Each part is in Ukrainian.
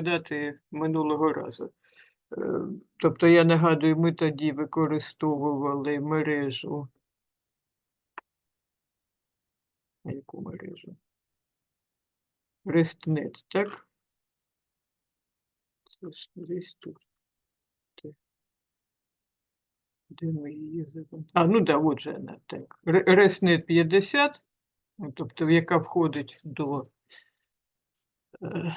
розглядати минулого разу. Е, Тобто, я нагадую, ми тоді використовували мережу. Яку мережу? RESTNet, так? Це ж десь тут. Де- ми її завантажили? А, ну да, от же вона, так. Ре- RESTNet 50, ну, тобто, яка входить до е,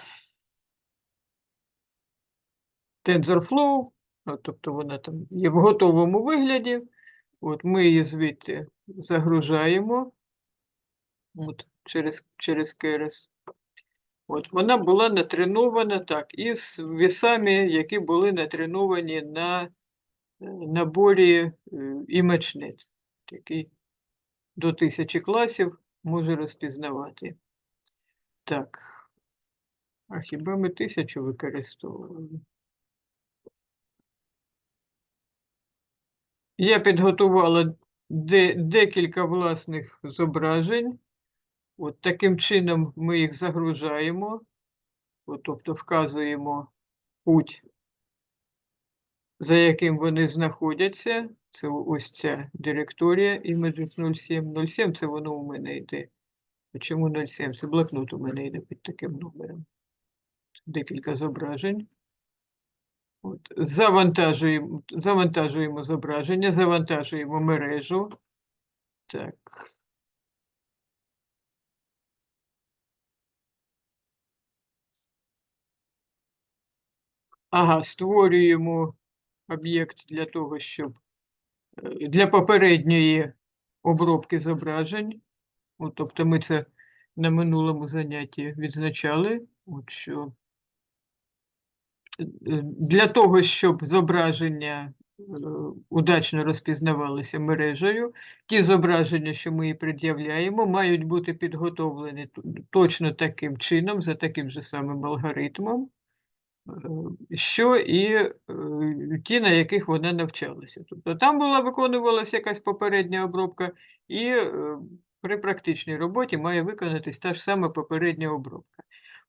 TensorFlow, тобто вона там є в готовому вигляді. От ми її звідти загружаємо от, через, через Keras. От, вона була натренована так, із вісами, які були натреновані на е, наборі е, ImageNet, який до тисячі класів може розпізнавати. Так. А хіба ми тисячу використовували? Я підготувала де, декілька власних зображень. От таким чином ми їх загружаємо, от, тобто вказуємо путь, за яким вони знаходяться. Це ось ця директорія Images 07. 07 це воно у мене йде. Чому 07? Це блокнот у мене йде під таким номером. Декілька зображень. От, завантажуємо, завантажуємо зображення, завантажуємо мережу. Так. Ага, створюємо об'єкт для того, щоб е, для попередньої обробки зображень. От, тобто ми це на минулому занятті відзначали. От що для того, щоб зображення е, удачно розпізнавалися мережею, ті зображення, що ми їй пред'являємо, мають бути підготовлені точно таким чином, за таким же самим алгоритмом, е, що і е, ті, на яких вона навчалася. Тобто там була виконувалася якась попередня обробка, і при практичній роботі має виконатись та ж сама попередня обробка.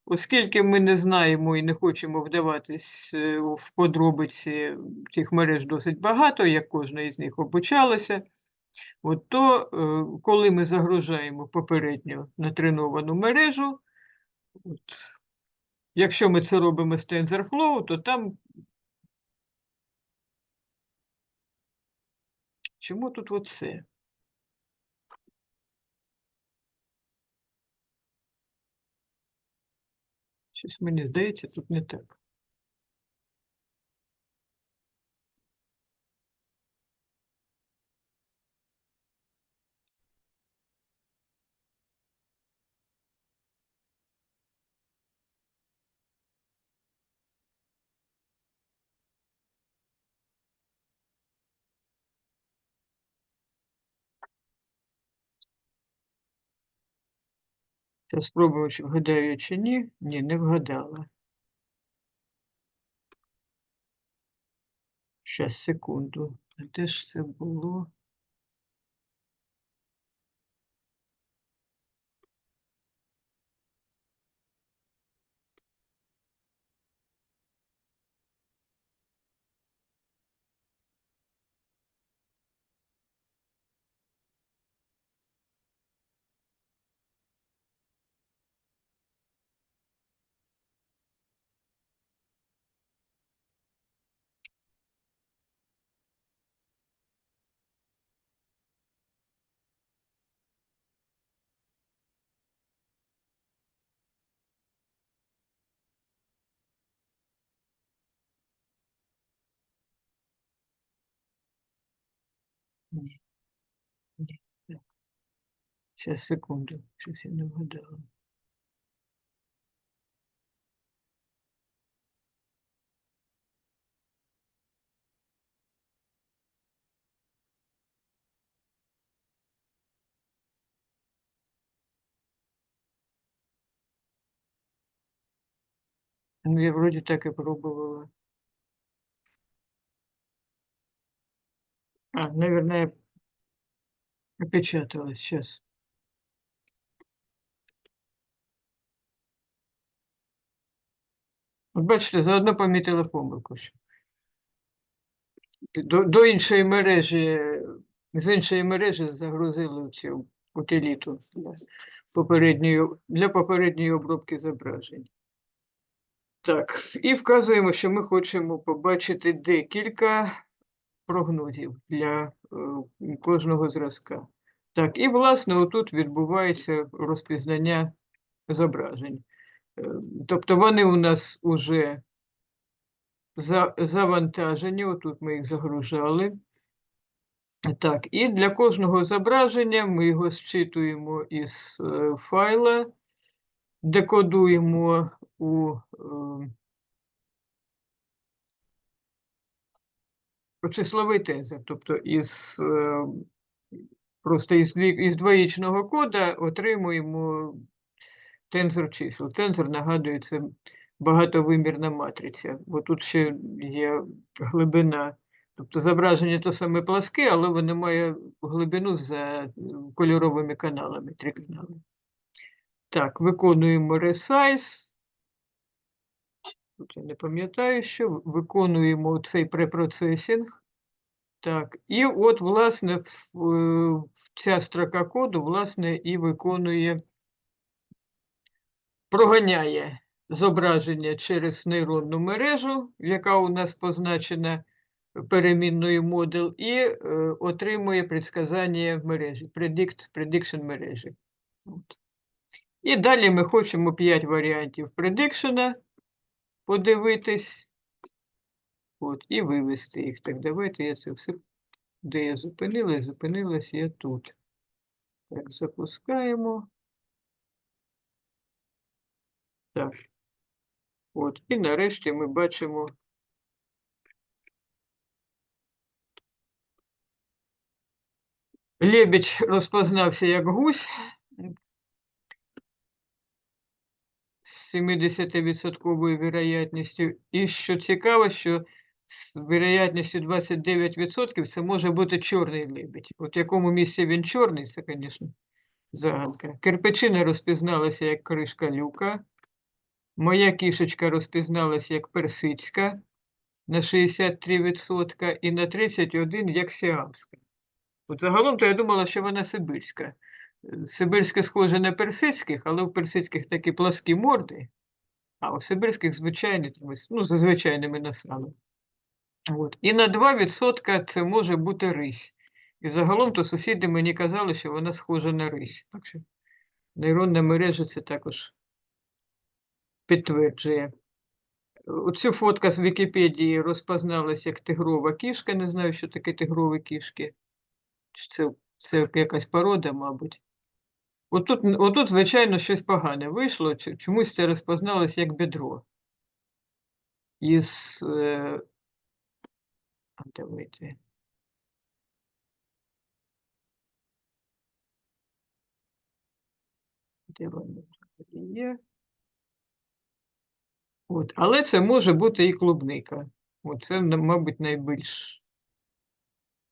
Оскільки ми не знаємо і не хочемо вдаватись е, в подробиці цих мереж досить багато, як кожна із них обучалася, от то е, коли ми загружаємо попередньо натреновану мережу, от, якщо ми це робимо з TensorFlow, то там. Чому тут оце? Щось мені здається, тут не так. Зараз спробую, чи вгадаю я чи ні. Ні, не вгадала. Щас, секунду. А де ж це було? Ні. Ні. Щас, секунду. Щось я не. Ну, я вроде так и пробовала. А, наверное, опечаталась сейчас. От бачите, заодно помітили помилку. До, до іншої мережі, з іншої мережі загрузили цю утиліту для попередньої, для попередньої обробки зображень. Так, і вказуємо, що ми хочемо побачити декілька прогнозів для е, кожного зразка. Так, і власне отут відбувається розпізнання зображень. Е, Тобто вони у нас уже завантажені, отут ми їх загружали. Так, і для кожного зображення ми його зчитуємо із е, файла, декодуємо у е, у числовий тензор, тобто із е, просто із, із двоїчного кода отримуємо тензор чисел. Тензор нагадує, це багатовимірна матриця, бо тут ще є глибина. Тобто зображення то саме пласке, але воно має глибину за е, кольоровими каналами, три канали. Так, виконуємо resize. Тут я не пам'ятаю, що виконуємо цей препроцесінг. Так, і от, власне, ця строка коду, власне, і виконує, проганяє зображення через нейронну мережу, яка у нас позначена перемінною модел, і е, отримує предсказання мережі, predict, prediction мережі. От. І далі ми хочемо 5 варіантів предикшена подивитись. От, і вивести їх. Так, давайте я це все, де я зупинилась, зупинилась я тут. Так, запускаємо. Так. От, і нарешті ми бачимо. Лебідь розпознався як гусь. з 70% вірогідністю. І що цікаво, що з вірогідністю 29% це може бути чорний лебідь. От в якому місці він чорний, це, звісно, загадка. Кирпичина розпізналася як кришка люка. Моя кішечка розпізналася як персидська на 63% і на 31% як сіамська. От загалом то я думала, що вона сибирська. Сибирське схоже на персидських, але в персидських такі пласкі морди, а у сибирських звичайні, ну, за звичайними носами. От. І на 2% це може бути рись. І загалом то сусіди мені казали, що вона схожа на рись. Так що нейронна мережа це також підтверджує. Оцю фотка з Вікіпедії розпозналась як тигрова кішка. Не знаю, що таке тигрові кішки. Це, це якась порода, мабуть. Отут, отут, звичайно, щось погане вийшло. Чомусь це розпозналось як бедро. Із. Е... Де воно є? От, але це може бути і клубника. От це, мабуть, найбільш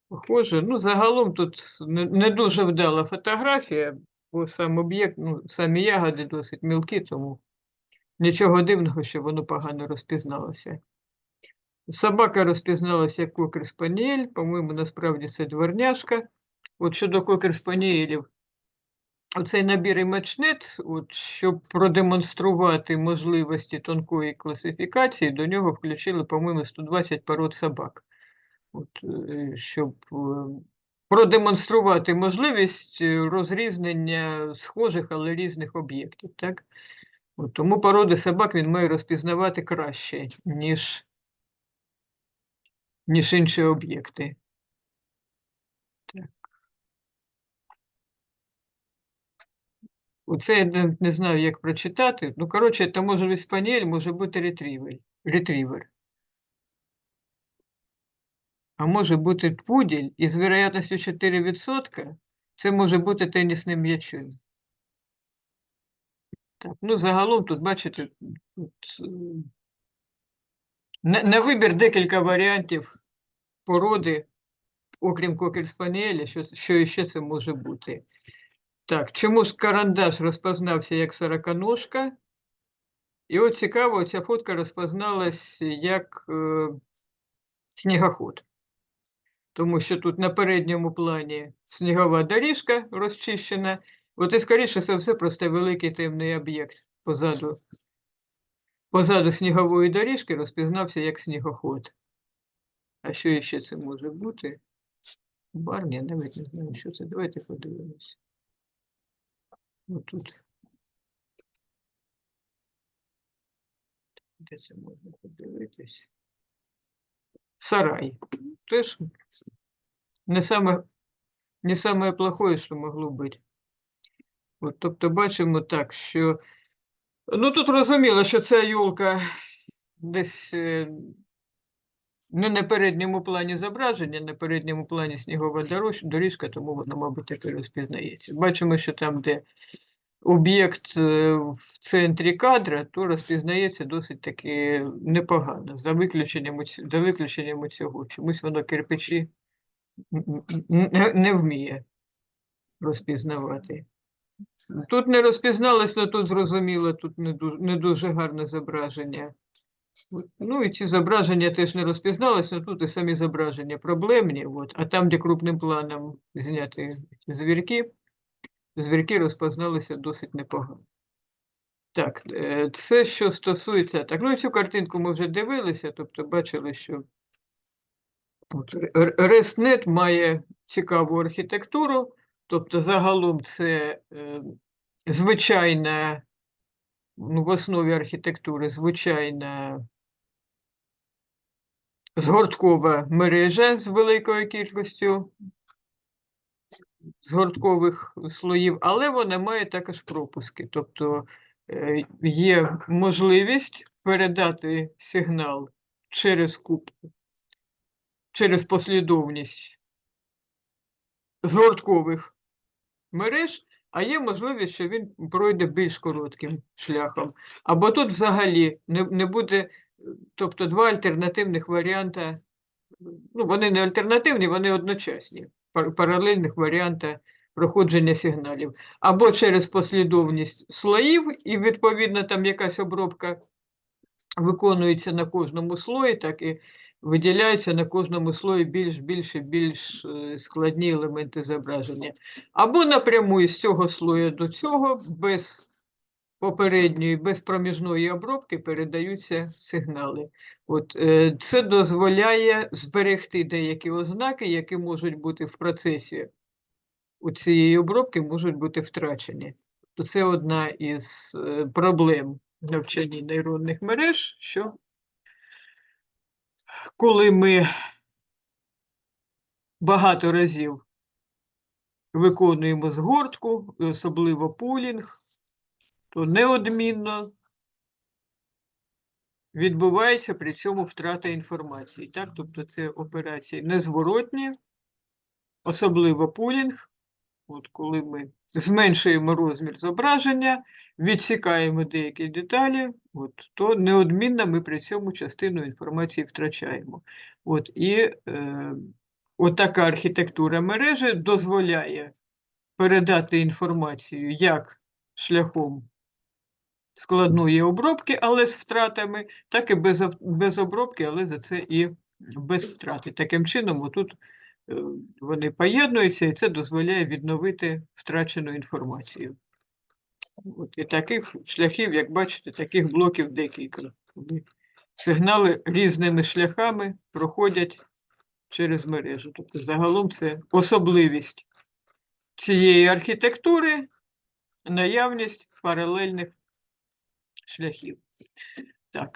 похоже. Ну, загалом тут не дуже вдала фотографія, бо сам об'єкт, ну, самі ягоди досить мілкі, тому нічого дивного, що воно погано розпізналося. Собака розпізналася як кокер спаніель, по-моєму, насправді це дворняшка. От щодо кокер спаніелів, оцей набір імачнет, от, щоб продемонструвати можливості тонкої класифікації, до нього включили, по-моєму, 120 пород собак. От, е, щоб е, продемонструвати можливість е, розрізнення схожих, але різних об'єктів. Так? От, тому породи собак він має розпізнавати краще, ніж, ніж інші об'єкти. Оце я не, знаю, як прочитати. Ну, коротше, це може бути спаніель, може бути ретрівер. А може бути пуділь, і з вероятністю 4% це може бути тенісним м'ячем. Так, ну загалом тут, бачите, тут, е, на, на вибір декілька варіантів породи, окрім кокель спаніеля, що, що ще це може бути. Так, чому карандаш розпознався як сороконожка? І от цікаво, ця фотка розпозналась як е, снігоход. Тому що тут на передньому плані снігова доріжка розчищена. От і скоріше за все, просто великий темний об'єкт позаду, позаду снігової доріжки розпізнався як снігоход. А що іще це може бути? Барні, я навіть не знаю, що це. Давайте подивимось. Отут. Де це можна подивитись? Сарай. Теж не саме, не саме плохое, що могло бути. От, тобто бачимо так, що. Ну тут розуміло, що ця юлка десь е, не на передньому плані зображення, на передньому плані снігова доріжка, тому вона, мабуть, і розпізнається. Бачимо, що там, де об'єкт е, в центрі кадра, то розпізнається досить таки непогано, за виключенням, за виключенням цього. Чомусь воно кирпичі не, не вміє розпізнавати. Тут не розпізналось, але тут зрозуміло, тут не дуже, не дуже гарне зображення. Ну і ці зображення теж не розпізналися, тут і самі зображення проблемні. От, а там, де крупним планом зняти звірки, звірки розпозналися досить непогано. Так, е, це що стосується. Так, ну і цю картинку ми вже дивилися, тобто бачили, що от, RESTNet має цікаву архітектуру, тобто загалом це е, звичайна, ну, в основі архітектури звичайна згорткова мережа з великою кількістю згорткових слоїв, але вона має також пропуски. Тобто е, є можливість передати сигнал через куб, через послідовність згорткових мереж, а є можливість, що він пройде більш коротким шляхом. Або тут взагалі не, не буде, тобто два альтернативних варіанта, ну вони не альтернативні, вони одночасні, паралельних варіанта проходження сигналів. Або через послідовність слоїв, і відповідно там якась обробка виконується на кожному слої, так і виділяються на кожному слої більш більш і більш е, складні елементи зображення. Або напряму із цього слою до цього, без попередньої, без проміжної обробки передаються сигнали. От, е, це дозволяє зберегти деякі ознаки, які можуть бути в процесі у цієї обробки, можуть бути втрачені. То це одна із е, проблем навчання нейронних мереж, що коли ми багато разів виконуємо згортку, особливо пулінг, то неодмінно відбувається при цьому втрата інформації. Так? Тобто це операції незворотні, особливо пулінг. От коли ми зменшуємо розмір зображення, відсікаємо деякі деталі, от, то неодмінно ми при цьому частину інформації втрачаємо. От, і е, отака архітектура мережі дозволяє передати інформацію як шляхом складної обробки, але з втратами, так і без, без обробки, але за це і без втрати. Таким чином, отут е, вони поєднуються, і це дозволяє відновити втрачену інформацію. От, і таких шляхів, як бачите, таких блоків декілька. Сигнали різними шляхами проходять через мережу. Тобто загалом це особливість цієї архітектури, наявність паралельних шляхів.